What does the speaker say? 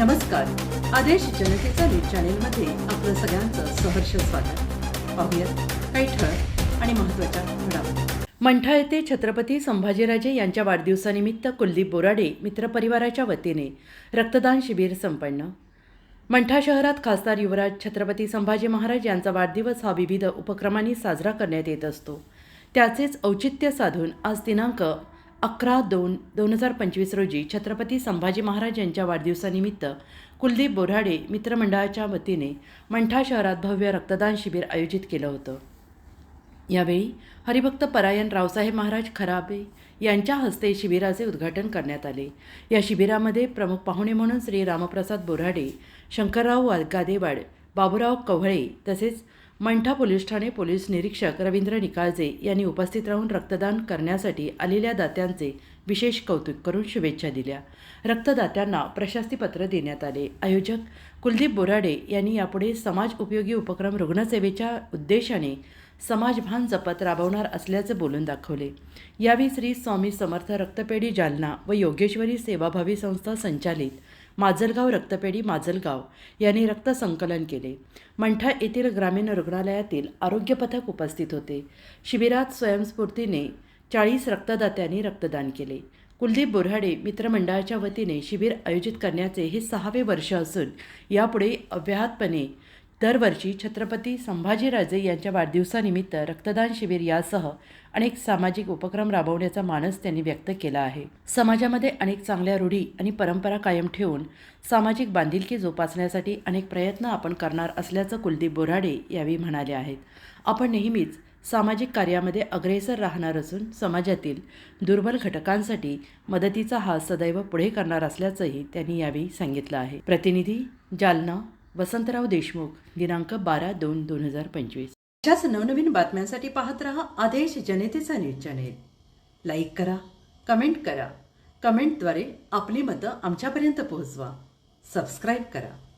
नमस्कार. आदेश जनतेचा न्यूज चॅनेलमध्ये आपलं सगळ्यांचं सहर्ष स्वागत. पाहूयात काही ठळक आणि महत्त्वाच्या घडामोडी. मंठा येथे छत्रपती संभाजीराजे यांच्या वाढदिवसानिमित्त कुलदीप बोराडे मित्रपरिवाराच्या वतीने रक्तदान शिबिर संपन्न. मंठा शहरात खासदार युवराज छत्रपती संभाजी महाराज यांचा वाढदिवस हा विविध उपक्रमांनी साजरा करण्यात येत असतो. त्याचेच औचित्य साधून आज दिनांक अकरा दोन दोन हजार पंचवीस रोजी छत्रपती संभाजी महाराज यांच्या वाढदिवसानिमित्त कुलदीप बोराडे मित्रमंडळाच्या वतीने मंठा शहरात भव्य रक्तदान शिबिर आयोजित केलं होतं. यावेळी हरिभक्त परायण रावसाहेब महाराज खराबे यांच्या हस्ते शिबिराचे उद्घाटन करण्यात आले. या शिबिरामध्ये प्रमुख पाहुणे म्हणून श्री रामप्रसाद बोराडे शंकरराव वा- गादेवाड बाबूराव कव्हळे तसेच मंठा पोलीस ठाणे पोलीस निरीक्षक रवींद्र निकाळजे यांनी उपस्थित राहून रक्तदान करण्यासाठी आलेल्या दात्यांचे विशेष कौतुक करून शुभेच्छा दिल्या. रक्तदात्यांना प्रशस्तीपत्र देण्यात आले. आयोजक कुलदीप बोराडे यांनी यापुढे समाज उपयोगी उपक्रम रुग्णसेवेच्या उद्देशाने समाजभान जपत राबवणार असल्याचे बोलून दाखवले. यावेळी श्री स्वामी समर्थ रक्तपेढी जालना व योगेश्वरी सेवाभावी संस्था संचालित माजलगाव रक्तपेढी माजलगाव यांनी रक्त संकलन केले. मंठा येथील ग्रामीण रुग्णालयातील आरोग्य पथक उपस्थित होते. शिबिरात स्वयंस्फूर्तीने चाळीस रक्तदात्यांनी रक्तदान केले. कुलदीप बोऱ्हाडे मित्रमंडळाच्या वतीने शिबिर आयोजित करण्याचे हे सहावे वर्ष असून यापुढे अव्याहतपणे दरवर्षी छत्रपती संभाजीराजे यांच्या वाढदिवसानिमित्त रक्तदान शिबिर यासह अनेक सामाजिक उपक्रम राबवण्याचा मानस त्यांनी व्यक्त केला आहे. समाजामध्ये अनेक चांगल्या रूढी आणि परंपरा कायम ठेवून सामाजिक बांधिलकी जोपासण्यासाठी अनेक प्रयत्न आपण करणार असल्याचं कुलदीप बोराडे यावेळी म्हणाले आहेत. आपण नेहमीच सामाजिक कार्यामध्ये अग्रेसर राहणार असून समाजातील दुर्बल घटकांसाठी मदतीचा हात सदैव पुढे करणार असल्याचंही त्यांनी यावेळी सांगितलं आहे. प्रतिनिधी जालना वसंतराव देशमुख दिनांक बारा दोन दोन हजार पंचवीस. अशाच नवनवीन बातम्यांसाठी पाहत रहा आदेश जनतेचा न्यूज चॅनेल. लाईक करा कमेंट करा. कमेंटद्वारे आपली मतं आमच्यापर्यंत पोहोचवा. सबस्क्राईब करा.